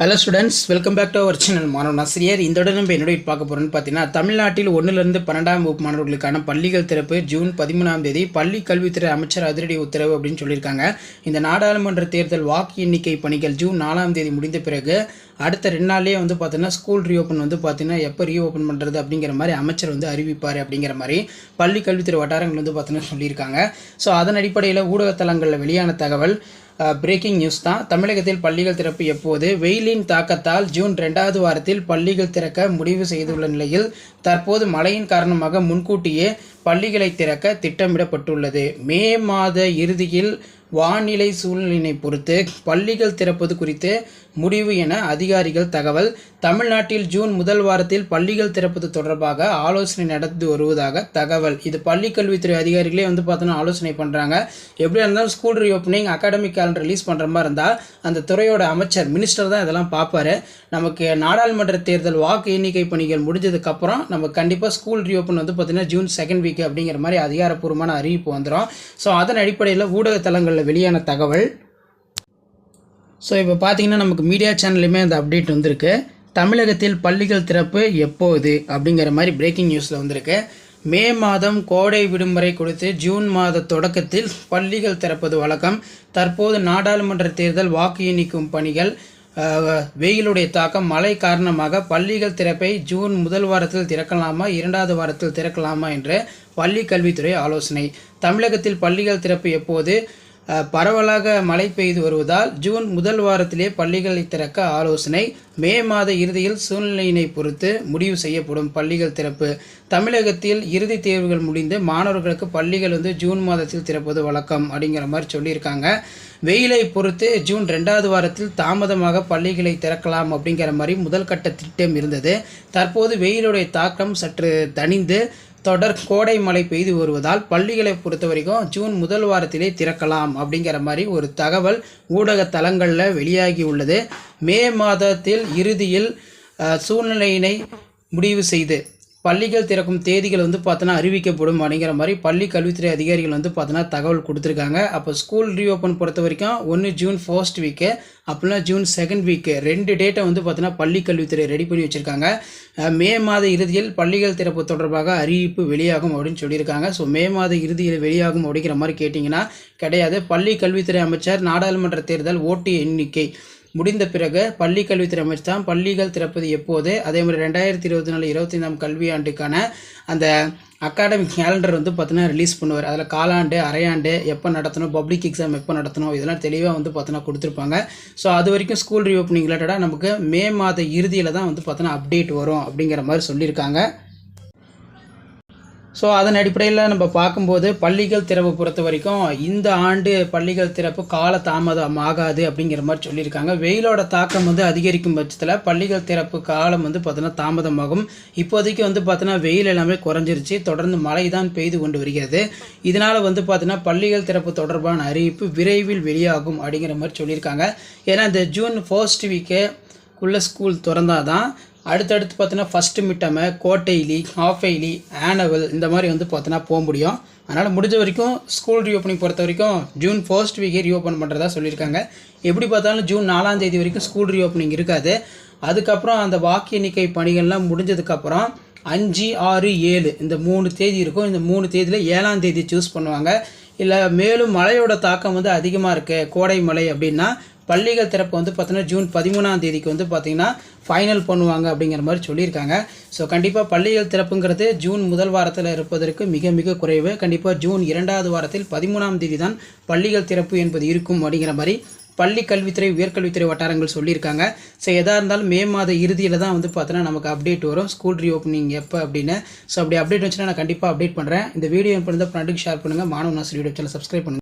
Hello students welcome back to our channel மாணவன் ஆசிரியர் இந்த உடனே நம்ம என்னோட பார்க்க போகிறோம்னு பார்த்தீங்கன்னா தமிழ்நாட்டில் ஒன்றுலேருந்து பன்னெண்டாம் வகுப்பு மாணவர்களுக்கான பள்ளிகள் திறப்பு ஜூன் பதிமூணாம் தேதி பள்ளி கல்வித்துறை அமைச்சர் அதிரடி உத்தரவு அப்படின்னு சொல்லியிருக்காங்க. இந்த நாடாளுமன்ற தேர்தல் வாக்கு எண்ணிக்கை பணிகள் ஜூன் நாலாம் தேதி முடிந்த பிறகு அடுத்த ரெண்டு நாள்லேயே வந்து பார்த்தீங்கன்னா ஸ்கூல் ரீஓப்பன் வந்து பார்த்தீங்கன்னா எப்போ ரீஓப்பன் பண்ணுறது அப்படிங்கிற மாதிரி அமைச்சர் வந்து அறிவிப்பார் அப்படிங்கிற மாதிரி பள்ளி கல்வித்துறை வட்டாரங்கள் வந்து பார்த்தீங்கன்னா சொல்லியிருக்காங்க. ஸோ அதன் அடிப்படையில் ஊடகத்தலங்களில் வெளியான தகவல் பிரேக்கிங் நியூஸ் தான். தமிழகத்தில் பள்ளிகள் திறப்பு எப்போது? வெயிலின் தாக்கத்தால் ஜூன் ரெண்டாவது வாரத்தில் பள்ளிகள் திறக்க முடிவு செய்துள்ள நிலையில் தற்போது மழையின் காரணமாக முன்கூட்டியே பள்ளிகளை திறக்க திட்டமிடப்பட்டுள்ளது. மே மாத இறுதியில் வானிலை சூழ்நிலையினை பொறுத்து பள்ளிகள் திறப்பது குறித்து முடிவு என அதிகாரிகள் தகவல். தமிழ்நாட்டில் ஜூன் முதல் வாரத்தில் பள்ளிகள் திறப்பது தொடர்பாக ஆலோசனை நடந்து வருவதாக தகவல். இது பள்ளிக்கல்வித்துறை அதிகாரிகளே வந்து பார்த்தோன்னா ஆலோசனை பண்ணுறாங்க எப்படியா இருந்தாலும் school reopening academic calendar release பண்ணுற மாதிரி இருந்தால் அந்த துறையோட அமைச்சர் மினிஸ்டர் தான் இதெல்லாம் பார்ப்பாரு. நமக்கு நாடாளுமன்ற தேர்தல் வாக்கு எண்ணிக்கை பணிகள் முடிஞ்சதுக்கப்புறம் நம்ம கண்டிப்பாக ஸ்கூல் ரீஓப்பன் வந்து பார்த்திங்கன்னா ஜூன் செகண்ட் வீக் அப்படிங்கிற மாதிரி அதிகாரப்பூர்வமான அறிவிப்பு வந்துடும் ஸோ அதன் அடிப்படையில் சேனலில் வெளியான தகவல். ஸோ இப்போ பார்த்தீங்கன்னா நமக்கு மீடியா சேனல்லையுமே அந்த அப்டேட் வந்திருக்கு. தமிழகத்தில் பள்ளிகள் திறப்பு எப்போது அப்படிங்கிற மாதிரி பிரேக்கிங் நியூஸில் வந்திருக்கு. மே மாதம் கோடை விடுமுறை கொடுத்து ஜூன் மாத தொடக்கத்தில் பள்ளிகள் திறப்பது வழக்கம். தற்போது நாடாளுமன்ற தேர்தல் வாக்கு எண்ணிக்கும் பணிகள் வெயிலுடைய தாக்கம் மழை காரணமாக பள்ளிகள் திறப்பை ஜூன் முதல் வாரத்தில் திறக்கலாமா இரண்டாவது வாரத்தில் திறக்கலாமா என்ற பள்ளி கல்வித்துறை ஆலோசனை. தமிழகத்தில் பள்ளிகள் திறப்பு எப்போது? பரவலாக மழை பெய்து வருவதால் ஜூன் முதல் வாரத்திலே பள்ளிகளை திறக்க ஆலோசனை. மே மாத இறுதியில் சூழ்நிலையினை பொறுத்து முடிவு செய்யப்படும் பள்ளிகள் திறப்பு. தமிழகத்தில் இறுதி தேர்வுகள் முடிந்து மாணவர்களுக்கு பள்ளிகள் வந்து ஜூன் மாதத்தில் திறப்பது வழக்கம் அப்படிங்கிற மாதிரி சொல்லியிருக்காங்க. வெயிலை பொறுத்து ஜூன் ரெண்டாவது வாரத்தில் தாமதமாக பள்ளிகளை திறக்கலாம் அப்படிங்கிற மாதிரி முதல் கட்ட திட்டம் இருந்தது. தற்போது வெயிலுடைய தாக்கம் சற்று தணிந்து தொடர் கோடை மழை பெய்து வருவதால் பள்ளிகளை பொறுத்த வரைக்கும் ஜூன் முதல் வாரத்திலே திறக்கலாம் அப்படிங்கிற மாதிரி ஒரு தகவல் ஊடக தளங்களில் வெளியாகி உள்ளது. மே மாதத்தில் இறுதியில் சூழ்நிலையினை முடிவு செய்து பள்ளிகள் திறக்கும் தேதிகள் வந்து பார்த்தோன்னா அறிவிக்கப்படும் அப்படிங்கிற மாதிரி பள்ளி கல்வித்துறை அதிகாரிகள் வந்து பார்த்தோன்னா தகவல் கொடுத்துருக்காங்க. அப்போ ஸ்கூல் ரீஓப்பன் பொறுத்த வரைக்கும் ஒன்று ஜூன் ஃபர்ஸ்ட் வீக்கு அப்படின்னா ஜூன் செகண்ட் வீக்கு ரெண்டு டேட்டை வந்து பார்த்தோன்னா பள்ளி கல்வித்துறை ரெடி பண்ணி வச்சுருக்காங்க. மே மாத இறுதியில் பள்ளிகள் திறப்பு தொடர்பாக அறிவிப்பு வெளியாகும் அப்படின்னு சொல்லியிருக்காங்க. ஸோ மே மாத இறுதியில் வெளியாகும் அப்படிங்கிற மாதிரி கேட்டிங்கன்னா கிடையாது. பள்ளி கல்வித்துறை அமைச்சர் நாடாளுமன்ற தேர்தல் ஓட்டு எண்ணிக்கை. முடிந்த பிறகு பள்ளி கல்வித்துறை அமைச்சர் தான் பள்ளிகள் திறப்பது எப்போது? அதே மாதிரி ரெண்டாயிரத்தி இருபத்தி நாலு இருபத்தைந்தாம் கல்வியாண்டுக்கான அந்த அகாடமிக் கேலண்டர் வந்து பார்த்தீங்கன்னா ரிலீஸ் பண்ணுவார். அதில் காலாண்டு அரையாண்டு எப்போ நடத்தணும் பப்ளிக் எக்ஸாம் எப்போ நடத்தணும் இதெல்லாம் தெளிவாக வந்து பார்த்தீங்கன்னா கொடுத்துருப்பாங்க. ஸோ அது வரைக்கும் ஸ்கூல் ரீஓப்பனிங் ரிலேட்டடாக நமக்கு மே மாத இறுதியில் தான் வந்து பார்த்தீங்கன்னா அப்டேட் வரும் அப்படிங்கிற மாதிரி சொல்லியிருக்காங்க. ஸோ அதன் அடிப்படையில் நம்ம பார்க்கும்போது பள்ளிகள் திறப்பு பொறுத்த வரைக்கும் இந்த ஆண்டு பள்ளிகள் திறப்பு கால தாமதம் ஆகாது அப்படிங்கிற மாதிரி சொல்லியிருக்காங்க. வெயிலோட தாக்கம் வந்து அதிகரிக்கும் பட்சத்தில் பள்ளிகள் திறப்பு காலம் வந்து பார்த்தோன்னா தாமதமாகும். இப்போதைக்கு வந்து பார்த்தோன்னா வெயில் எல்லாமே குறைஞ்சிருச்சு. தொடர்ந்து மழை தான் பெய்து கொண்டு வருகிறது. இதனால் வந்து பார்த்தோன்னா பள்ளிகள் திறப்பு தொடர்பான அறிவிப்பு விரைவில் வெளியாகும் அப்படிங்கிற மாதிரி சொல்லியிருக்காங்க. ஏன்னா இந்த ஜூன் ஃபர்ஸ்ட் வீக்கு உள்ள ஸ்கூல் திறந்தாதான் தான் அடுத்தடுத்து பார்த்தீங்கன்னா ஃபஸ்ட்டு மிட்டமை கோட்டைலி ஹாஃபைலி ஆனவல் இந்த மாதிரி வந்து பார்த்தோன்னா போக முடியும். அதனால் முடிஞ்ச வரைக்கும் ஸ்கூல் ரீஓப்பனிங் பொறுத்த வரைக்கும் ஜூன் ஃபர்ஸ்ட் வீக்கே ரீஓப்பன் பண்ணுறதா சொல்லியிருக்காங்க. எப்படி பார்த்தாலும் ஜூன் நாலாம் தேதி வரைக்கும் ஸ்கூல் ரீஓப்பனிங் இருக்காது. அதுக்கப்புறம் அந்த வாக்கு எண்ணிக்கை பணிகள்லாம் முடிஞ்சதுக்கப்புறம் அஞ்சு ஆறு ஏழு இந்த மூணு தேதி இருக்கும். இந்த மூணு தேதியில் ஏழாம் தேதி சூஸ் பண்ணுவாங்க. இல்லை மேலும் மழையோட தாக்கம் வந்து அதிகமாக இருக்குது கோடை மழை அப்படின்னா பள்ளிகள் திறப்பு வந்து பார்த்தீங்கன்னா ஜூன் பதிமூணாம் தேதிக்கு வந்து பார்த்தீங்கன்னா ஃபைனல் பண்ணுவாங்க அப்படிங்கிற மாதிரி சொல்லியிருக்காங்க. ஸோ கண்டிப்பாக பள்ளிகள் திறப்புங்கிறது ஜூன் முதல் வாரத்தில் இருப்பதற்கு மிக மிக குறைவு. கண்டிப்பாக ஜூன் இரண்டாவது வாரத்தில் பதிமூணாம் தேதி தான் பள்ளிகள் திறப்பு என்பது இருக்கும் அப்படிங்கிற மாதிரி பள்ளி கல்வித்துறை உயர்கல்வித்துறை வட்டாரங்கள் சொல்லியிருக்காங்க. ஸோ எதாக இருந்தாலும் மே மாத இறுதியில் தான் வந்து பார்த்தோன்னா நமக்கு அப்டேட் வரும். ஸ்கூல் ரீஓப்பனிங் எப்போ அப்படின்னு. ஸோ அப்படி அப்டேட் வச்சுன்னா நான் கண்டிப்பாக அப்டேட் பண்ணுறேன் இந்த வீடியோ எப்படி இருந்தால் ஃப்ரெண்டுக்கு ஷேர் பண்ணுங்கள் மாணவ நாசர் யூடியூப் சேனல் சப்ஸ்கிரைப் பண்ணுங்கள்